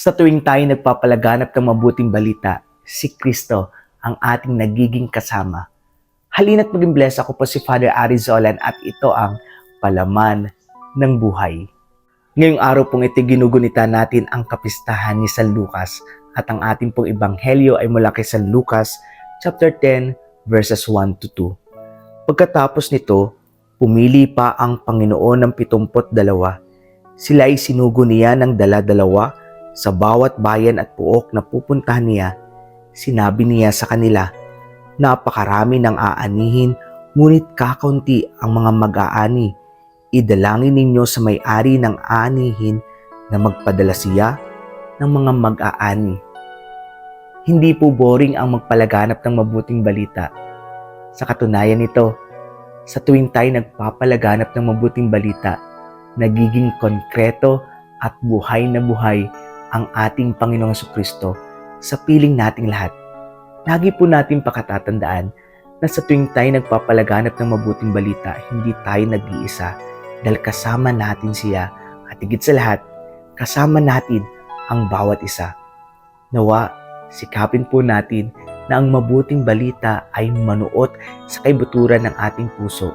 Sa tuwing tayo nagpapalaganap ng mabuting balita, si Kristo ang ating nagiging kasama. Halina't maging bless ako po si Father Arizolan at ito ang palaman ng buhay. Ngayong araw pong ito ginugunita natin ang kapistahan ni San Lucas at ang ating pong ebanghelyo ay mula kay San Lucas chapter 10 verses 1 to 2. Pagkatapos nito, pumili pa ang Panginoon ng pitumpot dalawa. Sila ay sinugo niya ng dala-dalawa sa bawat bayan at puok na pupuntahan niya. Sinabi niya sa kanila, napakarami ng aanihin, ngunit kakaunti ang mga mag-aani. Idalangin ninyo sa may-ari ng aanihin na magpadala siya ng mga mag-aani. Hindi po boring ang magpalaganap ng mabuting balita. Sa katunayan nito, sa tuwing tayo nagpapalaganap ng mabuting balita, nagiging konkreto at buhay na buhay ang ating Panginoong Kristo sa piling nating lahat. Lagi po natin pakatatandaan na sa tuwing tayo nagpapalaganap ng mabuting balita, hindi tayo nag-iisa dahil kasama natin siya at higit sa lahat, kasama natin ang bawat isa. Nawa, sikapin po natin na ang mabuting balita ay manuot sa kaibuturan ng ating puso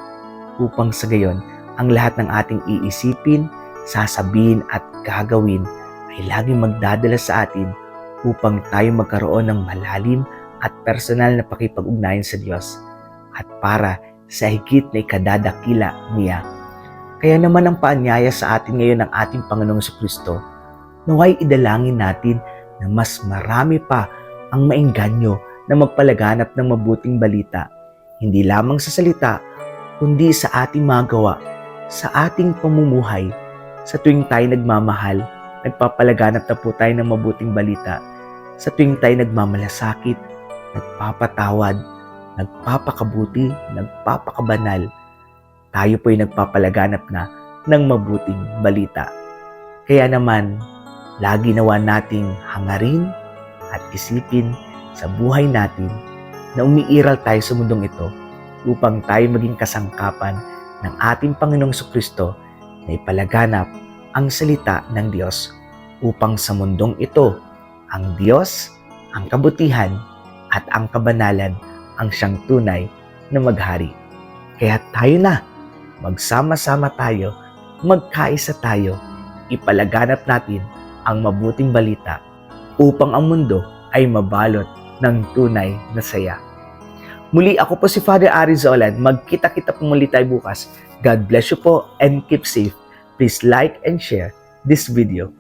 upang sa gayon ang lahat ng ating iisipin, sasabihin at gagawin ay laging magdadala sa atin upang tayo magkaroon ng malalim at personal na pakipag-ugnayan sa Diyos at para sa higit na ikadadakila niya. Kaya naman ang paanyaya sa atin ngayon ng ating Panginoong Kristo, naway idalangin natin na mas marami pa ang maingganyo na magpalaganap ng mabuting balita, hindi lamang sa salita, kundi sa ating mga gawa, sa ating pamumuhay, sa tuwing tayo nagmamahal, nagpapalaganap na po tayo ng mabuting balita, sa tuwing tayo nagmamalasakit, nagpapatawad, nagpapakabuti, nagpapakabanal, tayo po'y nagpapalaganap na ng mabuting balita. Kaya naman, lagi nawa nating hangarin at isipin sa buhay natin na umiiral tayo sa mundong ito upang tayo maging kasangkapan ng ating Panginoong Kristo na ipalaganap ang salita ng Diyos upang sa mundong ito ang Diyos, ang kabutihan at ang kabanalan ang siyang tunay na maghari. Kaya tayo na, magsama-sama tayo, magkaisa tayo, ipalaganap natin ang mabuting balita upang ang mundo ay mabalot ng tunay na saya. Muli ako po si Father Arizolan. Magkita-kita po muli tayo bukas. God bless you po and keep safe. Please like and share this video.